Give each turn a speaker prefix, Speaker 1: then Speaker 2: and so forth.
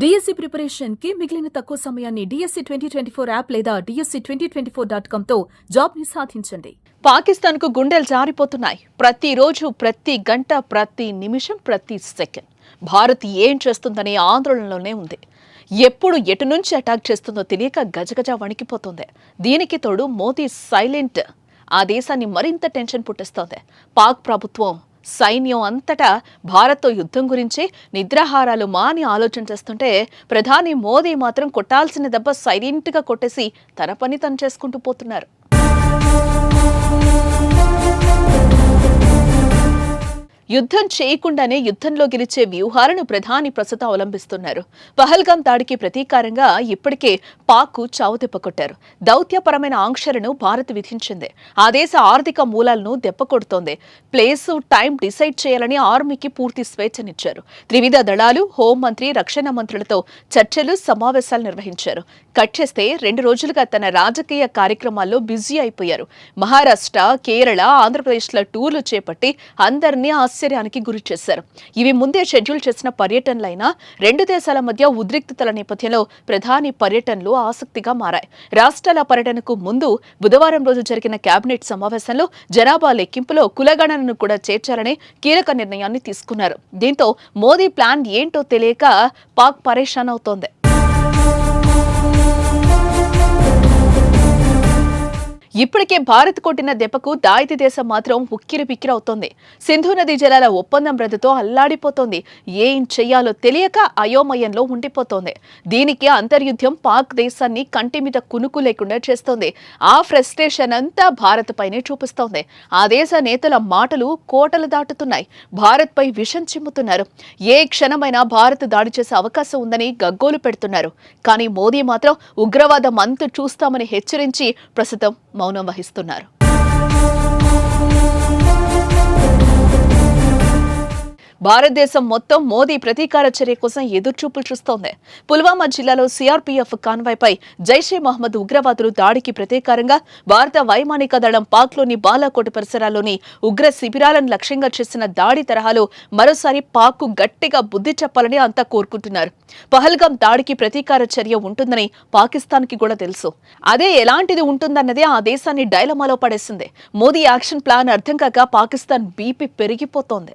Speaker 1: DSC ప్రిపరేషన్కి మిగిలిన తక్కువ సమయాన్ని DSC twenty twenty four app లేదా DSC twenty twenty four dot కామ్తో జాబ్ని సాధించండి.
Speaker 2: పాకిస్తాన్కు గుండెలు జారిపోతున్నాయి. ప్రతిరోజు ప్రతి గంట ప్రతి నిమిషం ప్రతి సెకండ్. భారత్ ఏం చేస్తుందనే ఆందోళనలోనే ఉంది. ఎప్పుడు ఎటు నుంచి అటాక్ చేస్తుందో తెలియక గజగజ వణికిపోతుంది. దీనికి తోడు మోదీ సైలెంట్. ఆ దేశాన్ని మరింత టెన్షన్ పుట్టిస్తోంది. పాక్ ప్రభుత్వం సైన్యం అంతటా భారత్తో యుద్ధం గురించి నిద్రాహారాలు మాని ఆలోచన చేస్తుంటే ప్రధాని మోదీ మాత్రం కొట్టాల్సిన దెబ్బ సైలెంట్గా కొట్టేసి తన పని తను చేసుకుంటూ పోతున్నారు. యుద్ధం చేయకుండానే యుద్ధంలో గెలిచే వ్యూహాలను ప్రధాని ప్రస్తుతం అవలంబిస్తున్నారు. పహల్గాం దాడికి ప్రతీకారంగా ఇప్పటికే పాక్ చావు దెబ్బకొట్టారు దౌత్యపరమైన ఆంక్షలను భారత్ విధించింది. ఆ దేశ ఆర్థిక మూలాలను దెబ్బకొడుతోంది ప్లేస్ టైం డిసైడ్ చేయాలని ఆర్మీకి పూర్తి స్వేచ్ఛనిచ్చారు. త్రివిధ దళాలు హోంమంత్రి రక్షణ మంత్రులతో చర్చలు సమావేశాలు నిర్వహించారు. కట్ చేస్తే రెండు రోజులుగా తన రాజకీయ కార్యక్రమాల్లో బిజీ అయిపోయారు. మహారాష్ట్ర కేరళ ఆంధ్రప్రదేశ్ల టూర్లు చేపట్టి అందరినీ ఆశ్చర్యానికి గురి చేశారు. ఇవి ముందే షెడ్యూల్ చేసిన పర్యటనలైనా రెండు దేశాల మధ్య ఉద్రిక్తతల నేపథ్యంలో ప్రధాని పర్యటనలు ఆసక్తిగా మారాయి. రాష్ట్రాల పర్యటనకు ముందు బుధవారం రోజు జరిగిన కేబినెట్ సమావేశంలో జనాభా లెక్కింపులో కులగణనను కూడా చేర్చాలని కీలక నిర్ణయాన్ని తీసుకున్నారు. దీంతో మోదీ ప్లాన్ ఏంటో తెలియక పాక్ పరేషాన్ అవుతోంది. ఇప్పటికే భారత్ కొట్టిన దెబ్బకు దాయితీ దేశం మాత్రం ఉక్కిరి బిక్కిరవుతోంది సింధు నదీ జలాల ఒప్పందం రద్దుతో అల్లాడిపోతోంది. ఏం చెయ్యాలో తెలియక అయోమయంలో ఉండిపోతోంది. దీనికి అంతర్యుద్ధం పాక్ దేశాన్ని కంటి మీద కునుకు లేకుండా చేస్తోంది. ఆ ఫ్రస్ట్రేషన్ అంతా భారత్ పైనే చూపిస్తోంది. ఆ దేశ నేతల మాటలు కోటలు దాటుతున్నాయి. భారత్ పై విషం చిమ్ముతున్నారు. ఏ క్షణమైనా భారత్ దాడి చేసే అవకాశం ఉందని గగ్గోలు పెడుతున్నారు. కానీ మోదీ మాత్రం ఉగ్రవాదం అంతు చూస్తామని హెచ్చరించి ప్రస్తుతం మౌనం వహిస్తున్నారు. భారతదేశం మొత్తం మోదీ ప్రతీకార చర్య కోసం ఎదురుచూపులు చూస్తోంది. పుల్వామా జిల్లాలో సిఆర్పీఎఫ్ కాన్వాయ్పై జైషే మహమ్మద్ ఉగ్రవాదులు దాడికి ప్రతీకారంగా భారత వైమానిక దళం పాక్లోని బాలాకోట్ పరిసరాల్లోని ఉగ్ర శిబిరాలను లక్ష్యంగా చేసిన దాడి తరహాలో మరోసారి పాక్కు గట్టిగా బుద్ధి చెప్పాలని అంతా కోరుకుంటున్నారు. పహల్గాం దాడికి ప్రతీకార చర్య ఉంటుందని పాకిస్తాన్కి కూడా తెలుసు. అదే ఎలాంటిది ఉంటుందన్నదే ఆ దేశాన్ని డైలమాలో పడేసింది. మోదీ యాక్షన్ ప్లాన్ అర్థం కాక పాకిస్తాన్ బీపీ పెరిగిపోతోంది.